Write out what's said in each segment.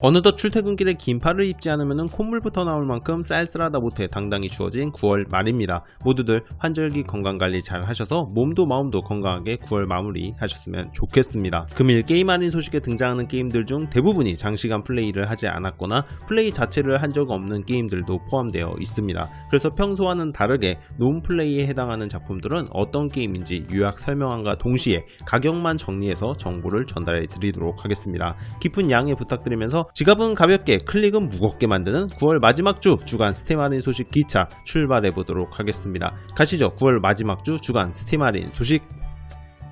어느덧 출퇴근길에 긴 팔을 입지 않으면 콧물부터 나올 만큼 쌀쌀하다 못해 당당히 주어진 9월 말입니다. 모두들 환절기 건강관리 잘 하셔서 몸도 마음도 건강하게 9월 마무리 하셨으면 좋겠습니다. 금일 게임 할인 소식에 등장하는 게임들 중 대부분이 장시간 플레이를 하지 않았거나 플레이 자체를 한 적 없는 게임들도 포함되어 있습니다. 그래서 평소와는 다르게 논플레이에 해당하는 작품들은 어떤 게임인지 요약 설명함과 동시에 가격만 정리해서 정보를 전달해 드리도록 하겠습니다. 깊은 양해 부탁드리면서 지갑은 가볍게 클릭은 무겁게 만드는 9월 마지막 주 주간 스팀 할인 소식 기차 출발해 보도록 하겠습니다. 가시죠. 9월 마지막 주 주간 스팀 할인 소식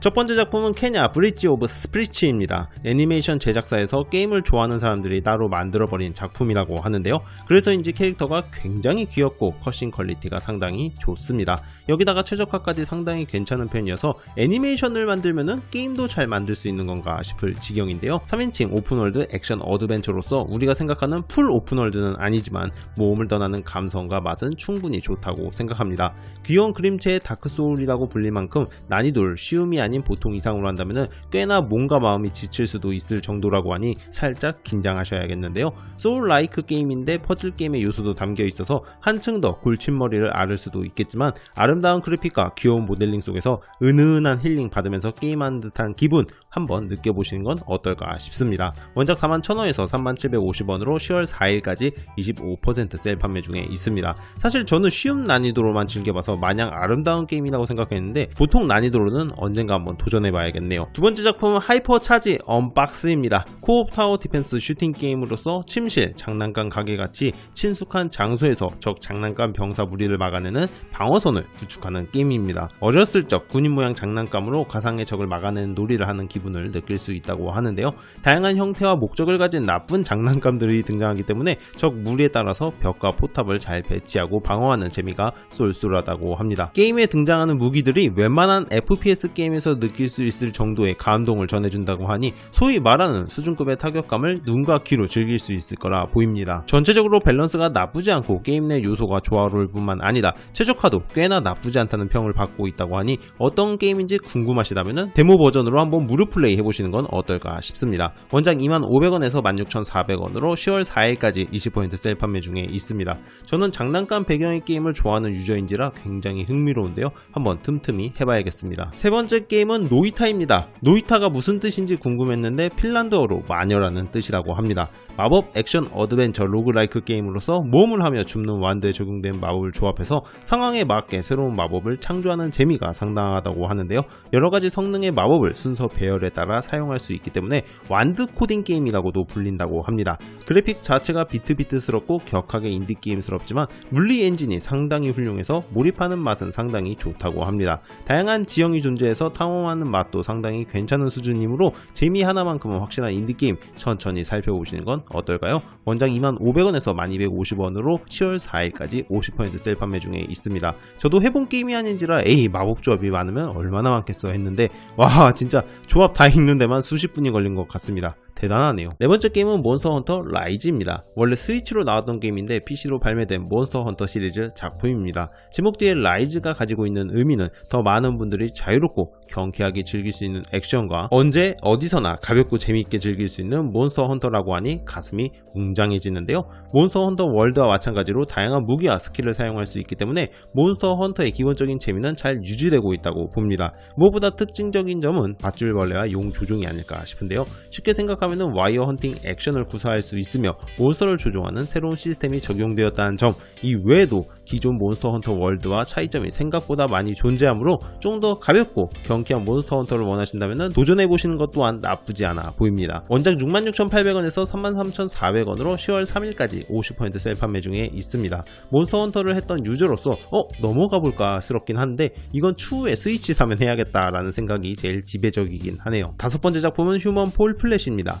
첫 번째 작품은 케냐 브릿지 오브 스프리치입니다. 애니메이션 제작사에서 게임을 좋아하는 사람들이 따로 만들어버린 작품이라고 하는데요. 그래서인지 캐릭터가 굉장히 귀엽고 컷신 퀄리티가 상당히 좋습니다. 여기다가 최적화까지 상당히 괜찮은 편이어서 애니메이션을 만들면은 게임도 잘 만들 수 있는 건가 싶을 지경인데요. 3인칭 오픈월드 액션 어드벤처로서 우리가 생각하는 풀 오픈월드는 아니지만 모험을 떠나는 감성과 맛은 충분히 좋다고 생각합니다. 귀여운 그림체의 다크소울이라고 불릴 만큼 난이도를 쉬움이 아닌 보통 이상으로 한다면 꽤나 몸과 마음이 지칠 수도 있을 정도라고 하니 살짝 긴장하셔야겠는데요. 소울 라이크 게임인데 퍼즐 게임의 요소도 담겨 있어서 한층 더 골칫머리를 앓을 수도 있겠지만 아름다운 그래픽과 귀여운 모델링 속에서 은은한 힐링 받으면서 게임하는 듯한 기분 한번 느껴보시는 건 어떨까 싶습니다. 원작 41,000원에서 3750원으로 10월 4일까지 25%셀 판매 중에 있습니다. 사실 저는 쉬운 난이도로만 즐겨봐서 마냥 아름다운 게임이라고 생각했는데 보통 난이도로는 언젠가 한번 도전해봐야겠네요. 두 번째 작품은 하이퍼 차지 언박스입니다. 코옵 타워 디펜스 슈팅 게임으로서 침실, 장난감 가게같이 친숙한 장소에서 적 장난감 병사 무리를 막아내는 방어선을 구축하는 게임입니다. 어렸을 적 군인 모양 장난감으로 가상의 적을 막아내는 놀이를 하는 기분을 느낄 수 있다고 하는데요. 다양한 형태와 목적을 가진 나쁜 장난감들이 등장하기 때문에 적 무리에 따라서 벽과 포탑을 잘 배치하고 방어하는 재미가 쏠쏠하다고 합니다. 게임에 등장하는 무기들이 웬만한 FPS 게임에 서 느낄 수 있을 정도의 감동을 전해준다고 하니 소위 말하는 수준급의 타격감을 눈과 귀로 즐길 수 있을 거라 보입니다. 전체적으로 밸런스가 나쁘지 않고 게임 내 요소가 조화로울 뿐만 아니라 최적화도 꽤나 나쁘지 않다는 평을 받고 있다고 하니 어떤 게임인지 궁금하시다면 데모 버전으로 한번 무료 플레이 해보시는 건 어떨까 싶습니다. 원작 25,500원에서 16,400원으로 10월 4일까지 20%셀 판매 중에 있습니다. 저는 장난감 배경의 게임을 좋아하는 유저인지라 굉장히 흥미로운데요. 한번 틈틈이 해봐야겠습니다. 세 번째 게임은 노이타입니다. 노이타가 무슨 뜻인지 궁금했는데 핀란드어로 마녀라는 뜻이라고 합니다. 마법 액션 어드벤처 로그라이크 게임으로서 모험을 하며 줍는 완드에 적용된 마법을 조합해서 상황에 맞게 새로운 마법을 창조하는 재미가 상당하다고 하는데요. 여러가지 성능의 마법을 순서 배열에 따라 사용할 수 있기 때문에 완드 코딩 게임이라고도 불린다고 합니다. 그래픽 자체가 비트비트스럽고 격하게 인디게임스럽지만 물리 엔진이 상당히 훌륭해서 몰입하는 맛은 상당히 좋다고 합니다. 다양한 지형이 존재해서 탐험하는 맛도 상당히 괜찮은 수준이므로 재미 하나만큼은 확실한 인디게임 천천히 살펴보시는 건 어떨까요? 원작 25,500원에서 1250원으로 10월 4일까지 50%셀 판매 중에 있습니다. 저도 해본 게임이 아닌지라 에이 마법 조합이 많으면 얼마나 많겠어 했는데 와 진짜 조합 다 읽는 데만 수십 분이 걸린 것 같습니다. 대단하네요. 네 번째 게임은 몬스터 헌터 라이즈입니다. 원래 스위치로 나왔던 게임인데 PC로 발매된 몬스터 헌터 시리즈 작품입니다. 제목 뒤에 라이즈가 가지고 있는 의미는 더 많은 분들이 자유롭고 경쾌하게 즐길 수 있는 액션과 언제 어디서나 가볍고 재미있게 즐길 수 있는 몬스터 헌터라고 하니 가슴이 웅장해지는데요. 몬스터 헌터 월드와 마찬가지로 다양한 무기와 스킬을 사용할 수 있기 때문에 몬스터 헌터의 기본적인 재미는 잘 유지되고 있다고 봅니다. 무엇보다 특징적인 점은 밧줄벌레와 용 조종이 아닐까 싶은데요. 쉽게 생각하면 와이어 헌팅 액션을 구사할 수 있으며 몬스터를 조종하는 새로운 시스템이 적용되었다는 점 이 외에도 기존 몬스터 헌터 월드와 차이점이 생각보다 많이 존재하므로 좀 더 가볍고 경쾌한 몬스터 헌터를 원하신다면 도전해보시는 것 또한 나쁘지 않아 보입니다. 원작 66,800원에서 33,400원으로 10월 3일까지 50%셀 판매 중에 있습니다. 몬스터 헌터를 했던 유저로서 어 넘어가 볼까 스럽긴 한데 이건 추후에 스위치 사면 해야겠다라는 생각이 제일 지배적이긴 하네요. 다섯 번째 작품은 휴먼 폴 플랫입니다.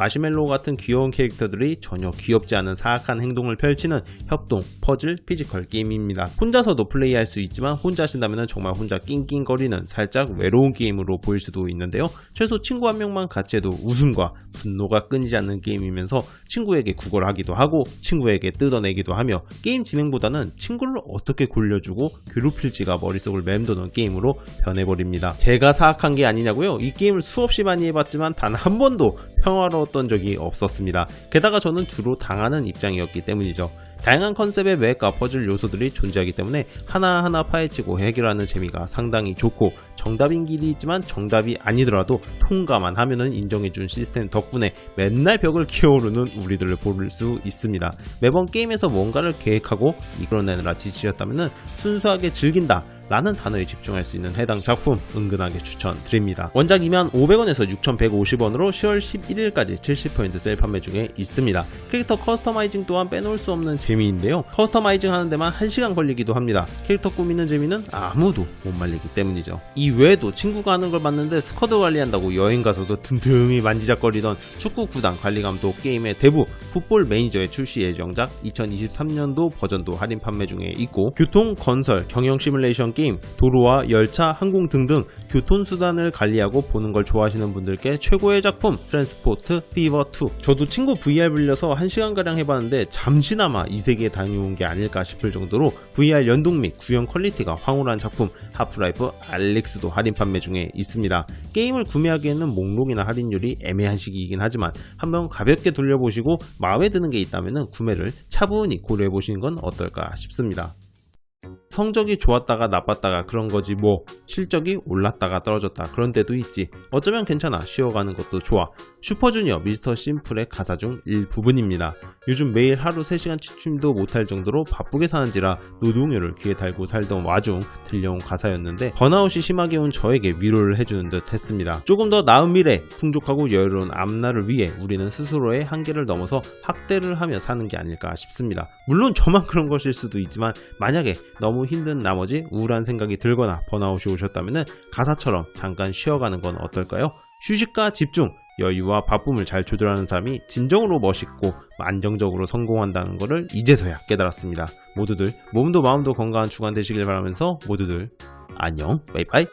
마시멜로 같은 귀여운 캐릭터들이 전혀 귀엽지 않은 사악한 행동을 펼치는 협동, 퍼즐, 피지컬 게임입니다. 혼자서도 플레이할 수 있지만 혼자 하신다면 정말 혼자 낑낑거리는 살짝 외로운 게임으로 보일 수도 있는데요. 최소 친구 한 명만 같이 해도 웃음과 분노가 끊이지 않는 게임이면서 친구에게 구걸하기도 하고 친구에게 뜯어내기도 하며 게임 진행보다는 친구를 어떻게 골려주고 괴롭힐지가 머릿속을 맴도는 게임으로 변해버립니다. 제가 사악한 게 아니냐고요? 이 게임을 수없이 많이 해봤지만 단 한 번도 평화 평화로웠던 적이 없었습니다. 게다가 저는 주로 당하는 입장이었기 때문이죠. 다양한 컨셉의 맵과 퍼즐 요소들이 존재하기 때문에 하나하나 파헤치고 해결하는 재미가 상당히 좋고 정답인 길이 있지만 정답이 아니더라도 통과만 하면은 인정해준 시스템 덕분에 맨날 벽을 키워오르는 우리들을 볼 수 있습니다. 매번 게임에서 뭔가를 계획하고 이끌어내느라 지치셨다면은 순수하게 즐긴다. 라는 단어에 집중할 수 있는 해당 작품 은근하게 추천드립니다. 원작 2만 500원에서 6,150원으로 10월 11일까지 70% 세일 판매 중에 있습니다. 캐릭터 커스터마이징 또한 빼놓을 수 없는 재미인데요. 커스터마이징 하는 데만 1시간 걸리기도 합니다. 캐릭터 꾸미는 재미는 아무도 못 말리기 때문이죠. 이 외에도 친구가 하는 걸 봤는데 스쿼드 관리한다고 여행 가서도 든든히 만지작거리던 축구 구단 관리 감독 게임의 대부 풋볼 매니저의 출시 예정작 2023년도 버전도 할인 판매 중에 있고 교통, 건설, 경영 시뮬레이션 게임, 도로와 열차, 항공 등등 교통수단을 관리하고 보는 걸 좋아하시는 분들께 최고의 작품 트랜스포트 피버2 저도 친구 VR 불려서 1시간가량 해봤는데 잠시나마 이 세계에 다녀온 게 아닐까 싶을 정도로 VR 연동 및 구형 퀄리티가 황홀한 작품 하프라이프 알릭스도 할인 판매 중에 있습니다. 게임을 구매하기에는 목록이나 할인율이 애매한 시기이긴 하지만 한번 가볍게 돌려보시고 마음에 드는 게 있다면 구매를 차분히 고려해보시는 건 어떨까 싶습니다. 성적이 좋았다가 나빴다가 그런 거지 뭐. 실적이 올랐다가 떨어졌다. 그런 때도 있지. 어쩌면 괜찮아. 쉬어가는 것도 좋아. 슈퍼주니어 미스터 심플의 가사 중 일부분입니다. 요즘 매일 하루 3시간 취침도 못할 정도로 바쁘게 사는지라 노동요를 귀에 달고 살던 와중 들려온 가사였는데 번아웃이 심하게 온 저에게 위로를 해주는 듯 했습니다. 조금 더 나은 미래 풍족하고 여유로운 앞날을 위해 우리는 스스로의 한계를 넘어서 학대를 하며 사는 게 아닐까 싶습니다. 물론 저만 그런 것일 수도 있지만 만약에 너무 힘든 나머지 우울한 생각이 들거나 번아웃이 오셨다면 가사처럼 잠깐 쉬어가는 건 어떨까요? 휴식과 집중, 여유와 바쁨을 잘 조절하는 사람이 진정으로 멋있고 안정적으로 성공한다는 것을 이제서야 깨달았습니다. 모두들 몸도 마음도 건강한 주간 되시길 바라면서 모두들 안녕, 바이바이.